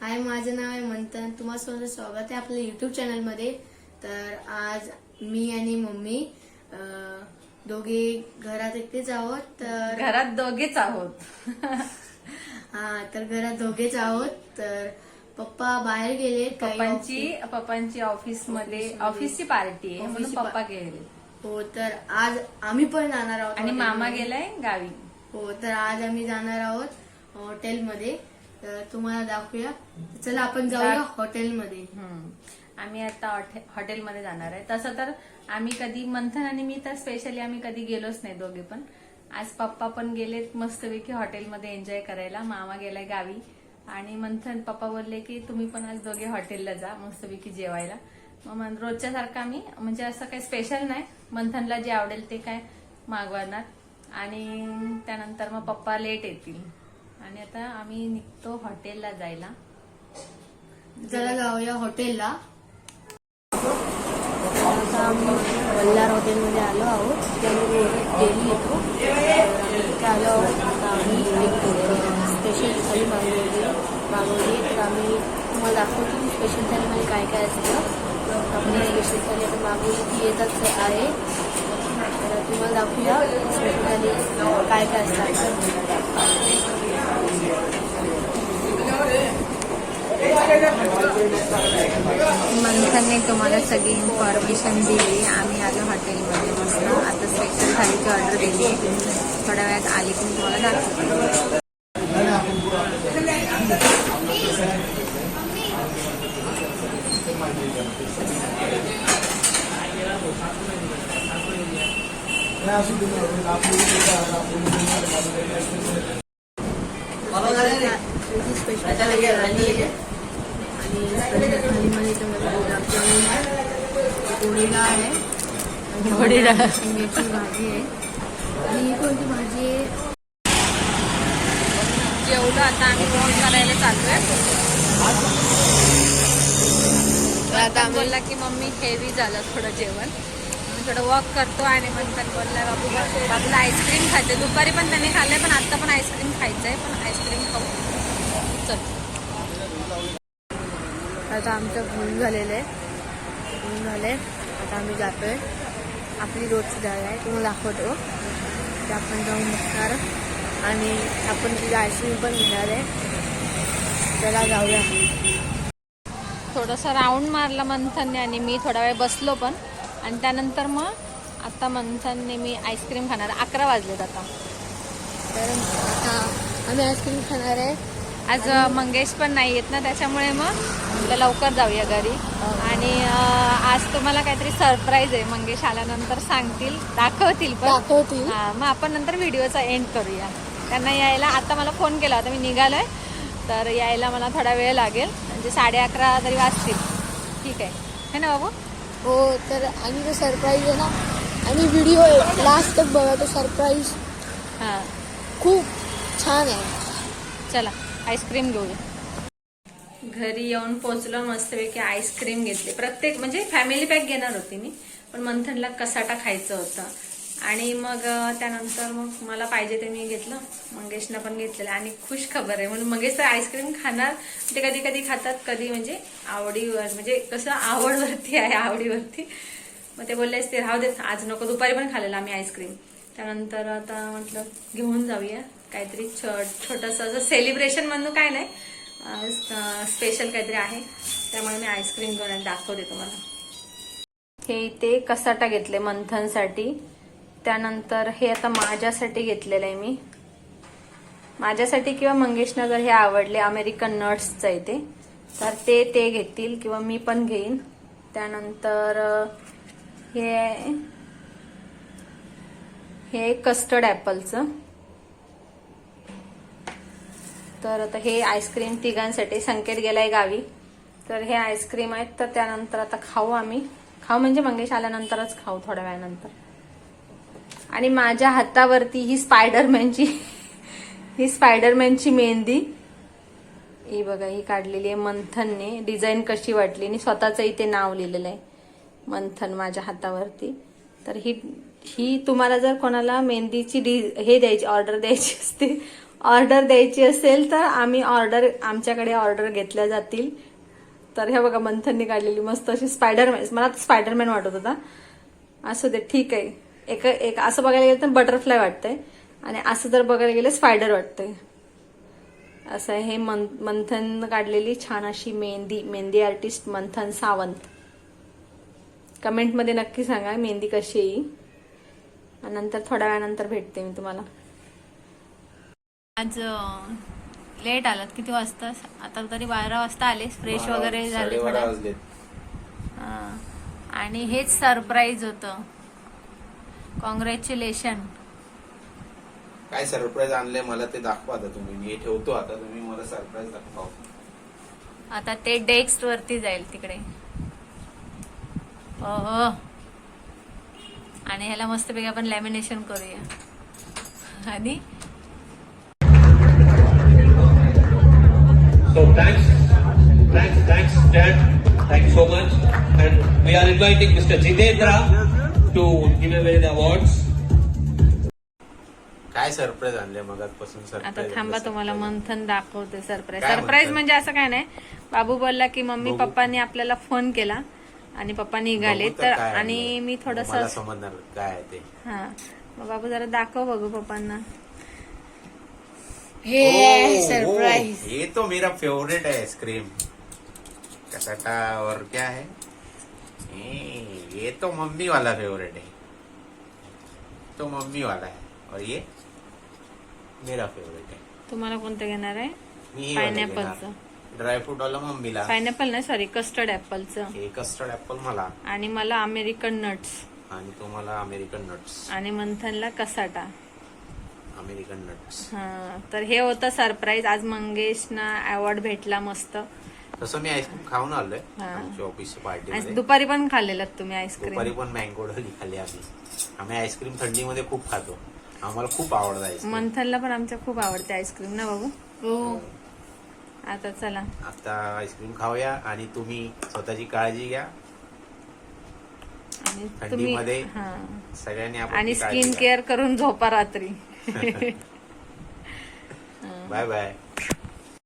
हाय माझं नाव आहे मंथन. तुम्हाला सर्वांचं स्वागत आहे आपल्या युट्यूब चॅनलमध्ये तर आज मी आणि मम्मी दोघे घरात एकटेच आहोत. तर घरात दोघेच आहोत. हा तर घरात दोघेच आहोत. तर पप्पा बाहेर गेले काही पप्पांची पप्पांची ऑफिसमध्ये ऑफिसची पार्टी आहे. म्हणून ऑफिसची पप्पा गेले. हो तर आज आम्ही पण जाणार आहोत आणि मामा. गेलाय गावी. हो तर आज आम्ही जाणार आहोत हॉटेलमध्ये तर तुम्हाला दाखवूया. चला आपण जाऊया हॉटेलमध्ये. आम्ही आता हॉटे- हॉटेलमध्ये जाणार आहे. तसं तर आम्ही कधी मंथन आणि मी तर स्पेशली आम्ही कधी गेलोच नाही दोघे पण. आज पप्पा पण गेलेत मस्तपैकी हॉटेलमध्ये एन्जॉय करायला. मामा गेलाय गावी. आणि मंथन पप्पा बोलले की तुम्ही पण आज दोघे हॉटेलला जा मस्तपैकी जेवायला. मग रोजच्या सारखं आम्ही म्हणजे असं काही स्पेशल नाही. मंथनला जे आवडेल ते काय मागवणार. आणि त्यानंतर मग पप्पा लेट येतील. आणि आता आम्ही निघतो हॉटेलला जायला. चला जाऊया हॉटेलला. आता आम्ही वल्लार हॉटेलमध्ये आलो आहोत. त्यामध्ये डेली येतो. आलो आहोत. आता आम्ही स्पेशल थाळी मागवली मागवली तर आम्ही तुम्हाला दाखवतो की स्पेशल थाळीमध्ये काय काय असतं. आपली स्पेशल थाळी आता मागवली ती येतच आहे. तर तुम्हाला दाखवूया स्पेशल थाळी काय काय असतात मंथनने तुम्हाला सगळी इन्फॉर्मेशन दिली. आम्ही आलो हॉटेलमध्ये मस्त आता स्पेशल थालीची ऑर्डर दिली. थोड्या वेळात आली की तुम्हाला दाखवते. स्पेशल आहे. आहे भाजी आहे. आणि कोणती भाजी आहे? जेवढं आता आम्ही फोन करायला चाललोय. आता बोलला की मम्मी हेवी झालं थोडं जेवण. थोडं वॉक करतो आणि मंथन बोललाय बाबू बाबूला आईस्क्रीम खाते दुपारी पण त्याने खाल्लंय पण आता पण आईस्क्रीम खायचंय पण आईस्क्रीम खाऊ. चल. आता आमचं भूल झालेलं आहे. भूल झाले आता आम्ही जातोय. आपली रोजची जागा आहे तुम्हाला दाखवतो. ते आपण जाऊन बघणार. आणि आपण तिथे आईस्क्रीम पण घेणार आहे. त्याला जाऊया. थोडासा राऊंड मारला मंथनने आणि मी थोडा वेळ बसलो पण. आणि त्यानंतर मग आता मंथनने मी आईस्क्रीम खाणार. अकरा वाजलेत आता. तर आता आम्ही आईस्क्रीम खाणार आहे. आज मंगेश पण नाही येत ना त्याच्यामुळे मग म्हटलं लवकर जाऊया घरी. आणि आज तुम्हाला काहीतरी सरप्राईज आहे. मंगेश आल्यानंतर सांगतील दाखवतील पण. दाखवतील. हा, मग आपण नंतर व्हिडिओचा एंड करूया. त्यांना यायला आता मला फोन केला होता मी निघालोय. तर यायला मला थोडा वेळ लागेल. म्हणजे साडे अकरा तरी वाजतील. ठीक आहे. है ना बाबू? हो तर आणि तो सरप्राईज आहे ना आणि व्हिडिओ लास्ट तक बघा तो सरप्राईज हां. खूप छान आहे. चला आईस्क्रीम घेऊया. घरी येऊन पोचलो मस्तपैकी आईस्क्रीम घेतली. प्रत्येक म्हणजे फॅमिली पॅक घेणार होती मी पण मंथनला कसाटा खायचं होतं. आणि मग त्यानंतर मग मला पाहिजे ते मी घेतलं. मंगेशनं पण घेतलेलं. आणि खुश खबर आहे म्हणून मंगेश तर आईस्क्रीम खाणार. ते कधी कधी खातात कधी म्हणजे आवडीवर म्हणजे कसं आवडवरती आहे आवडीवरती. मग ते बोलले ते राहू देत आज नको दुपारी पण खाल्लेलं आम्ही आईस्क्रीम त्यानंतर आता म्हटलं घेऊन जाऊया. काहीतरी छ छोटंसं असं सेलिब्रेशन म्हणून काय नाही. स्पेशल काहीतरी आहे. त्यामुळे मी आईस्क्रीम घेऊन दाखवते तुम्हाला. हे इथे कसाटा घेतले मंथनसाठी. त्यानंतर हे आता माझ्यासाठी घेतलेलं आहे मी. माझ्यासाठी किंवा मंगेशनगर हे आवडले अमेरिकन नट्सचं आहे ते तर ते ते घेतील किंवा मी पण घेईन. त्यानंतर हे आहे- हे कस्टर्ड ॲपलचं तर आता हे आईस्क्रीम तिघांसाठी संकेत गेलाय गावी. तर हे आईस्क्रीम आहेत तर त्यानंतर आता खाऊ आम्ही. खाऊ म्हणजे मंगेश आल्यानंतरच खाऊ थोड्या वेळानंतर. आणि माझ्या हातावरती ही स्पायडरमॅनची ही स्पायडरमॅनची मेहंदी. ही बघा ही काढलेली आहे मंथनने. डिझाईन कशी वाटली? आणि स्वतःचं इथे नाव लिहिलेलं आहे मंथन माझ्या हातावरती. तर ही ही तुम्हाला जर कोणाला मेहंदीची डि हे द्यायची ऑर्डर द्यायची असते ऑर्डर द्यायची असेल तर आम्ही ऑर्डर आमच्याकडे ऑर्डर घेतल्या जातील. तर हे बघा मंथननी काढलेली मस्त अशी स्पायडरमॅन मला स्पायडरमॅन वाटत होता. असू दे ठीक आहे. एक एक असं बघायला गेलं तर बटरफ्लाय वाटतंय. आणि असं जर बघायला गेलं स्पायडर वाटतंय. असं आहे. हे मन मंथन काढलेली छान अशी मेहंदी मेहंदी आर्टिस्ट मंथन सावंत. कमेंटमध्ये नक्की सांगा मेहंदी कशी येईल आणि नंतर थोड्या वेळानंतर भेटते मी तुम्हाला. आज लेट आलात. किती वाजता आता तरी बारा वाजता आले फ्रेश वगैरे झाले थोडं. हा. आणि हेच सरप्राईज होतं. कॉंग्रॅच्युलेशन काय सरप्राईज आणले मला ते दाखवा आता तुम्ही. मी हे ठेवतो आता. तुम्ही मला सरप्राईज दाखवा. आता ते डेस्क वरती जाईल तिकडे. ओहो. आणि ह्याला मस्तपैकी आपण लॅमिनेशन करूया. आणि? So thanks, thanks, thanks, Dad. Thank you so much. And we are inviting Mr. Jitendra to give away the awards. काय सरप्राईज आणले मगाचपासून आता सरप्राईज थांबा तुम्हाला मंथन दाखवते सरप्राईज काय सरप्राईज? म्हणजे असं काय नाही बाबू बोलला की मम्मी बघू. पप्पांनी आपल्याला फोन केला आणि पप्पा निघाले तर आणि मी थोडस मला समजणार काय आहे ते हा मग बाबू जरा दाखव बघू पप्पांना हे ओ, सरप्राईज ओ, ये तो मेरा फेवरेट है आइसक्रीम कसाटा और क्या है? ये तो मम्मी वाला फेवरेट है. तो मम्मी वाला है. और ये मेरा फेवरेट है. तुम्हाला कोणतं घेणार आहे? मी पायनॅपलचं ड्रायफ्रूट वाला मम्मीला. पायनॅपल नाही सॉरी कस्टर्ड ऍपलचं हे कस्टर्ड ऍपल मला. आणि मला अमेरिकन नट्स आणि तुम्हाला अमेरिकन नट्स आणि मंथनला कसाटा. अमेरिकन नट्स हा तर हे होतं सरप्राईज. आज मंगेशना अवॉर्ड भेटला मस्त. तसं मी आईस्क्रीम खाऊन आलोय. आमच्या ऑफिसच्या आज पार्टीमध्ये दुपारी पण खाल्लेलं तुम्ही दुपारी आईस्क्रीम पण मँगो ढली खाल्ली आम्ही. आम्ही आईस्क्रीम थंडीमध्ये खूप खातो. आम्हाला खूप आवडतं मंथनला पण आमच्या खूप आवडते आईस्क्रीम ना बाबू? हो. आता चला. आता आईस्क्रीम खाऊया आणि तुम्ही स्वतःची काळजी घ्या. थंडीमध्ये सगळ्यांनी आणि स्किन. केअर करून झोपा रात्री. 拜拜。